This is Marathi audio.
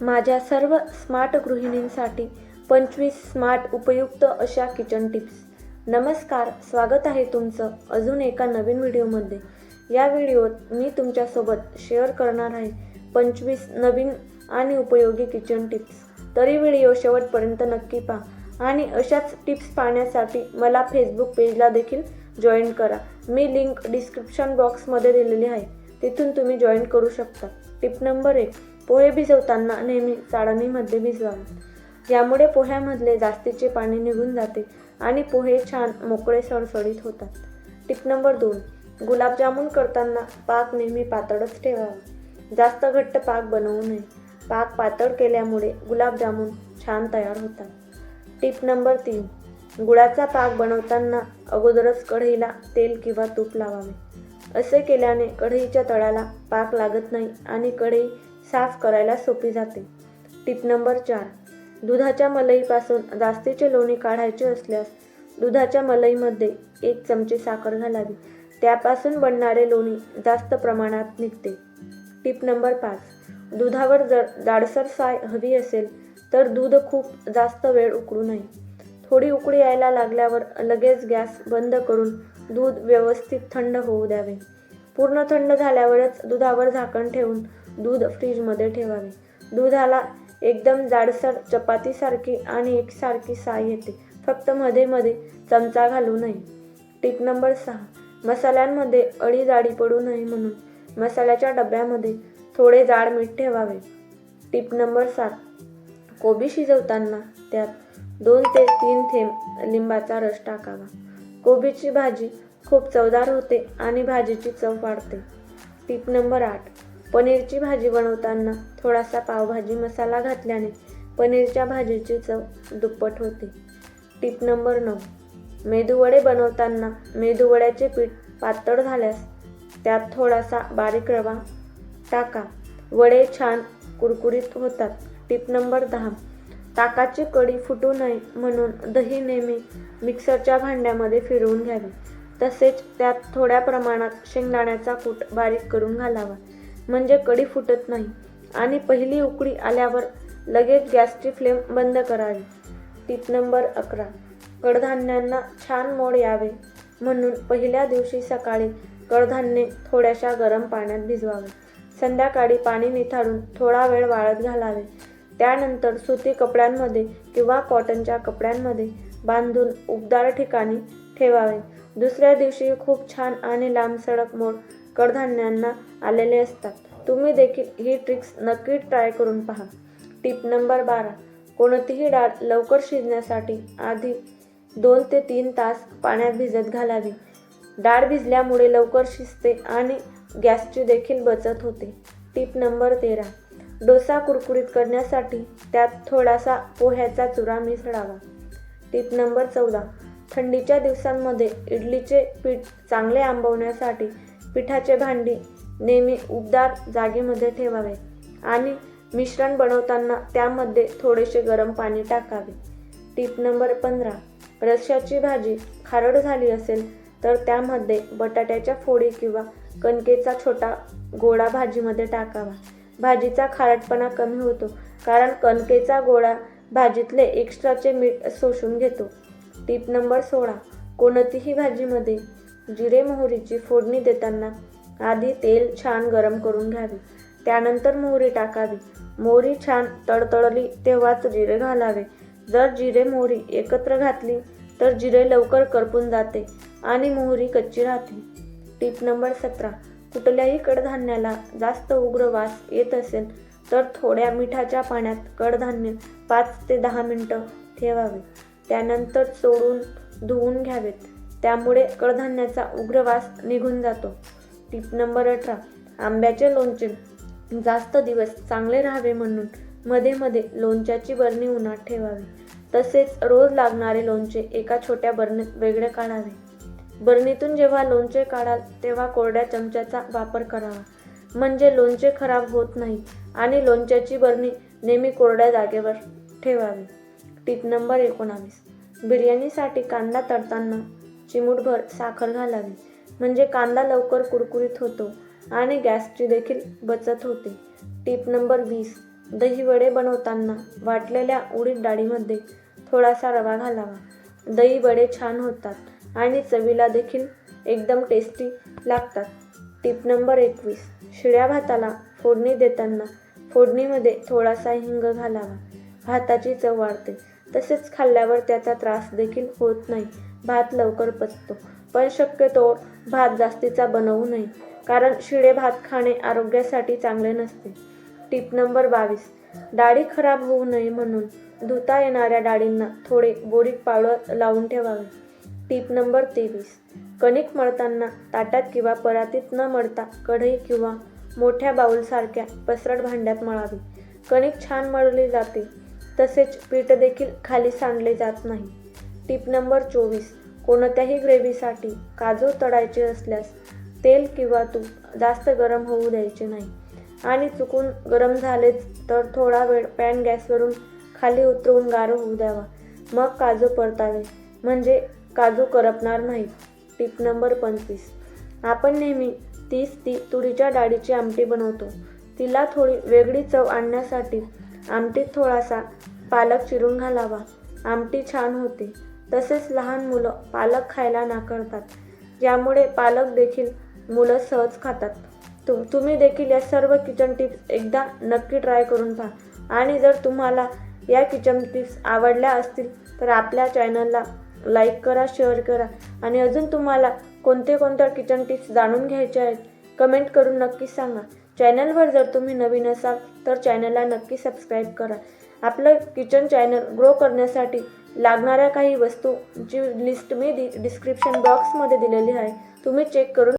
माझ्या सर्व स्मार्ट गृहिणींसाठी पंचवीस स्मार्ट उपयुक्त अशा किचन टिप्स. नमस्कार स्वागत आहे तुमचं अजून एका नवीन व्हिडिओमध्ये. या व्हिडिओत मी तुमच्यासोबत शेअर करणार आहे पंचवीस नवीन आणि उपयोगी किचन टिप्स. तरी व्हिडिओ शेवटपर्यंत नक्की पहा आणि अशाच टिप्स पाहण्यासाठी मला फेसबुक पेजला देखील जॉईन करा. मी लिंक डिस्क्रिप्शन बॉक्समध्ये दिलेली आहे. तिथून तुम्ही जॉईन करू शकता. टिप नंबर एक पोहे भिजवताना नेहमी चाळणीमध्ये भिजवावे. यामुळे पोह्यामधले जास्तीचे पाणी निघून जाते आणि पोहे छान मोकळे सडसडीत होतात. टिप नंबर दोन. गुलाबजामुन करताना पाक नेहमी पातळच ठेवावा. जास्त घट्ट पाक बनवू नये. पाक पातळ केल्यामुळे गुलाबजामुन छान तयार होतात. टिप नंबर तीन. गुळाचा पाक बनवताना अगोदरच कढईला तेल किंवा तूप लावावे. असे केल्याने कढईच्या तळाला पाक लागत नाही आणि कढई साफ करायला सोपी जाते. टिप नंबर चार. दुधाच्या मलईपासून जास्तीचे लोणी काढायचे असल्यास दुधाच्या मलईमध्ये एक चमचे साखर घालावी. त्यापासून बनणारे लोणी जास्त प्रमाणात निघते. टिप नंबर पाच. दुधावर जर जाडसर साय हवी असेल तर दूध खूप जास्त वेळ उकळू नये. थोडी उकळी यायला लागल्यावर लगेच गॅस बंद करून दूध व्यवस्थित थंड होऊ द्यावे. पूर्ण थंड झाल्यावरच दुधावर झाकण ठेवून दूध फ्रीजमध्ये ठेवावे. दुधाला एकदम जाडसर चपातीसारखी आणि एकसारखी साय येते. फक्त मध्ये मध्ये चमचा घालू नये. टिप नंबर सहा. मसाल्यांमध्ये अळी जाडी पडू नये म्हणून मसाल्याच्या डब्यामध्ये थोडे जाड मीठ ठेवावे. टिप नंबर सात. कोबी शिजवताना त्यात दोन ते तीन थेंब लिंबाचा रस टाकावा. कोबीची भाजी खूप चवदार होते आणि भाजीची चव वाढते. टिप नंबर आठ. पनीरची भाजी बनवताना थोडासा पावभाजी मसाला घातल्याने पनीरच्या भाजीची चव दुप्पट होते. टिप नंबर नऊ. मेदूवडे बनवताना मेदूवड्याचे पीठ पातळ झाल्यास त्यात थोडासा बारीक रवा टाका. वडे छान कुरकुरीत होतात. टिप नंबर दहा. ताकाची कडी फुटू नये म्हणून दही नेहमी मिक्सरच्या भांड्यामध्ये फिरवून घ्यावे. तसेच त्यात थोड्या प्रमाणात शेंगदाण्याचा कूट बारीक करून घालावा. म्हणजे कडी फुटत नाही. आणि पहिली उकळी आल्यावर लगेच गॅसची फ्लेम बंद करावी. टीप नंबर अकरा. कडधान्यांना छान मोड यावे. म्हणून पहिल्या दिवशी सकाळी कडधान्ये थोड्याशा गरम पाण्यात भिजवावे. संध्याकाळी पाणी निथाळून थोडा वेळ वाळत घालावे. त्यानंतर सुती कपड्यांमध्ये किंवा कॉटनच्या कपड्यांमध्ये बांधून उबदार ठिकाणी ठेवावे. दुसऱ्या दिवशी खूप छान आणि लांबसडक मोड कडधान्यांना आलेले असतात. तुम्ही देखील ही ट्रिक्स नक्की ट्राय करून पहा. टिप नंबर बारा. कोणतीही डाळ लवकर शिजण्यासाठी आधी दोन ते तीन तास पाण्यात भिजत घालावी. डाळ भिजल्यामुळे लवकर शिजते आणि गॅसची देखील बचत होते. टिप नंबर तेरा. डोसा कुरकुरीत करण्यासाठी त्यात थोडासा पोह्याचा चुरा मिसळावा. टिप नंबर चौदा. थंडीच्या दिवसांमध्ये इडलीचे पीठ चांगले आंबवण्यासाठी पिठाचे भांडी नेहमी उबदार जागेमध्ये ठेवावे आणि मिश्रण बनवताना त्यामध्ये थोडेसे गरम पाणी टाकावे. टीप नंबर पंधरा. रश्याची भाजी खारड झाली असेल तर त्यामध्ये बटाट्याच्या फोडी किंवा कणकेचा छोटा गोळा भाजीमध्ये टाकावा. भाजीचा खारटपणा कमी होतो कारण कणकेचा गोळा भाजीतले एक्स्ट्राचे मीठ शोषून घेतो. टीप नंबर सोळा. कोणतीही भाजीमध्ये जिरे मोहरीची फोडणी देताना आधी तेल छान गरम करून घ्यावे. त्यानंतर मोहरी टाकावी. मोहरी छान तडतडली तेव्हाच जिरे घालावे. जर जिरे मोहरी एकत्र घातली तर जिरे लवकर करपून जाते आणि मोहरी कच्ची राहते. टीप नंबर सतरा. कुठल्याही कडधान्याला जास्त उग्र वास येत असेल तर थोड्या मिठाच्या पाण्यात कडधान्य पाच ते दहा मिनटं ठेवावे. त्यानंतर सोडून धुवून घ्यावेत. त्यामुळे कडधान्याचा उग्र वास निघून जातो. टीप नंबर अठरा. आंब्याचे लोणचे. जास्त दिवस चांगले राहावे म्हणून मध्ये मध्ये लोणच्याची बरणी उन्हात ठेवावी. तसेच रोज लागणारे लोणचे एका छोट्या बरणीत वेगळे काढावे. बरणीतून जेव्हा लोणचे काढाल तेव्हा कोरड्या चमच्याचा वापर करावा. म्हणजे लोणचे खराब होत नाही आणि लोणच्याची बरणी नेहमी कोरड्या जागेवर ठेवावी. टीप नंबर एकोणावीस. बिर्याणीसाठी कांदा तळताना चिमूटभर साखर घालावी. म्हणजे कांदा लवकर कुरकुरीत होतो आणि गॅसची देखील बचत होते. टिप नंबर वीस. दहीवडे बनवताना वाटलेल्या उडीद डाळीमध्ये थोडासा रवा घालावा. दही वडे छान होतात आणि चवीला देखील एकदम टेस्टी लागतात. टिप नंबर एकवीस. शिळ्या भाताला फोडणी देताना फोडणीमध्ये थोडासा हिंग घालावा. भाताची चव वाढते. तसेच खाल्ल्यावर त्याचा त्रास देखील होत नाही. भात लवकर पचतो. पण शक्यतो भात जास्तीचा बनवू नये कारण शिळे भात खाणे आरोग्यासाठी चांगले नसते. टिप नंबर बावीस. डाळी खराब होऊ नये म्हणून धुता येणाऱ्या डाळींना थोडे गोडीत पावडर लावून ठेवावे. टिप नंबर तेवीस. कणिक मळताना ताटात किंवा परातीत न मळता कढई किंवा मोठ्या बाऊलसारख्या पसरट भांड्यात मळावी. कणिक छान मळली जाते तसेच पीठ देखील खाली सांडले जात नाही. टिप नंबर चोवीस. कोणत्याही ग्रेव्हीसाठी काजू तळायचे असल्यास तेल किंवा तूप जास्त गरम होऊ द्यायचे नाही. आणि चुकून गरम झालेच तर थोडा वेळ पॅन गॅसवरून खाली उतरवून गार होऊ द्यावा. मग काजू परतावे. म्हणजे काजू करपणार नाहीत. टिप नंबर पंचवीस. आपण नेहमी तीस ती तुरीच्या डाळीची आमटी बनवतो. तिला थोडी वेगळी चव आणण्यासाठी आमटीत थोडासा पालक चिरून घालावा. आमटी छान होते. तसेच लहान मुलं पालक खायला नाकारतात ज्यामुळे पालक देखील मुलं सहज खातात. तु तुम्ही देखील या सर्व किचन टिप्स एकदा नक्की ट्राय करून पहा. आणि जर तुम्हाला या किचन टिप्स आवडल्या असतील तर आपल्या चॅनलला लाईक करा शेअर करा. आणि अजून तुम्हाला कोणते कोणत्या किचन टिप्स जाणून घ्यायचे आहेत कमेंट करून नक्की सांगा. चॅनलवर जर तुम्ही नवीन असाल तर चॅनलला नक्की सबस्क्राईब करा. आपलं किचन चॅनल ग्रो करण्यासाठी लागणाऱ्या काही वस्तूची लिस्ट मी डि डिस्क्रिप्शन बॉक्समध्ये दिलेली आहे. तुम्ही चेक करून